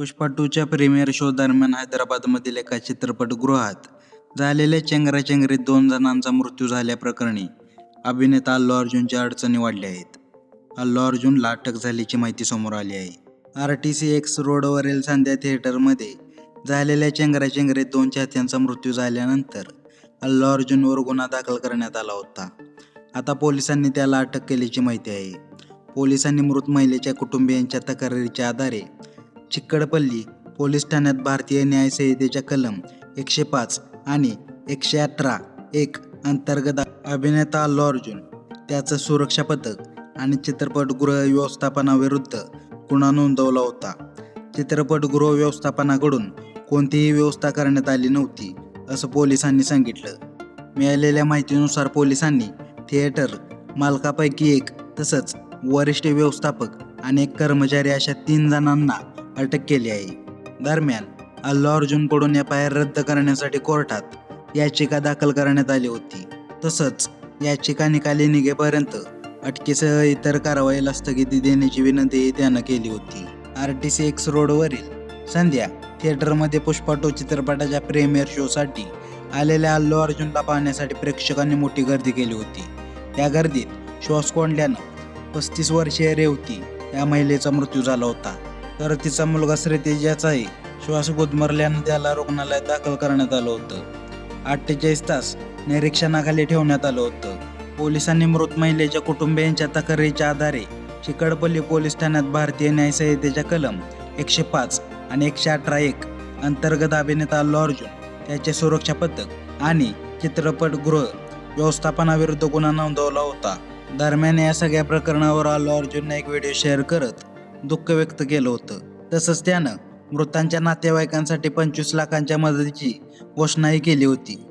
Pushpa टूच्या premier show दरम्यान हैदराबादमधील एका चित्रपटगृहात झालेल्या चेंगराचेंगरीत दोन जणांचा मृत्यू झाल्याप्रकरणी अभिनेता अल्लू अर्जुनच्या अडचणी वाढल्या आहेत. अल्लू अर्जुनला अटक झाल्याची माहिती समोर आली आहे. आर टी सी एक्स रोडवरील संध्या थिएटरमध्ये झालेल्या चेंगराचेंगरीत दोन चाहत्यांचा मृत्यू झाल्यानंतर अल्लू अर्जुनवर गुन्हा दाखल करण्यात आला होता. आता पोलिसांनी त्याला अटक केल्याची माहिती आहे. पोलिसांनी मृत महिलेच्या कुटुंबियांच्या तक्रारीच्या आधारे चिक्कडपल्ली पोलीस ठाण्यात भारतीय न्यायसंहितेच्या कलम एकशे पाच आणि एकशे अठरा एक अंतर्गत अभिनेता अल्लू अर्जुन, त्याचं सुरक्षा पथक आणि चित्रपटगृह व्यवस्थापनाविरुद्ध गुन्हा नोंदवला होता. चित्रपटगृह व्यवस्थापनाकडून कोणतीही व्यवस्था करण्यात आली नव्हती, असं पोलिसांनी सांगितलं. मिळालेल्या माहितीनुसार पोलिसांनी थिएटर मालकापैकी एक तसंच वरिष्ठ व्यवस्थापक आणि एक कर्मचारी अशा तीन जणांना अटक केली आहे. दरम्यान, अल्लू अर्जुनकडून एफआयआर रद्द करण्यासाठी कोर्टात याचिका दाखल करण्यात आली होती. तसंच याचिका निकाली निघेपर्यंत अटकेसह इतर कारवाईला स्थगिती देण्याची विनंतीही त्यानं केली होती. आर टी सी एक्स रोडवरील संध्या थिएटरमध्ये पुष्पा टू चित्रपटाच्या प्रीमियर शोसाठी आलेल्या अल्लू अर्जुनला पाहण्यासाठी प्रेक्षकांनी मोठी गर्दी केली होती. त्या गर्दीत श्वास कोंडल्यानं पस्तीस वर्षीय रेवती या महिलेचा मृत्यू झाला होता. तर तिचा मुलगा श्रीतेज आहे श्वास गुदमरल्यानं त्याला रुग्णालयात दाखल करण्यात आलं होतं. अठ्ठेचाळीस तास निरीक्षणाखाली ठेवण्यात आलं होतं. पोलिसांनी मृत महिलेच्या कुटुंबियांच्या तक्रारीच्या आधारे चिकडपल्ली पोलीस ठाण्यात भारतीय न्याय संहितेच्या कलम एकशे पाच आणि एकशे अठरा एक अंतर्गत अभिनेता अल्लू अर्जुन, त्याचे सुरक्षा पथक आणि चित्रपटगृह व्यवस्थापनाविरुद्ध गुन्हा नोंदवला होता. दरम्यान, या सगळ्या प्रकरणावर अल्लू अर्जुनने एक व्हिडिओ शेअर करत दुःख व्यक्त केलं होतं. तसंच त्यानं मृतांच्या नातेवाईकांसाठी पंचवीस लाखांच्या मदतीची घोषणाही केली होती.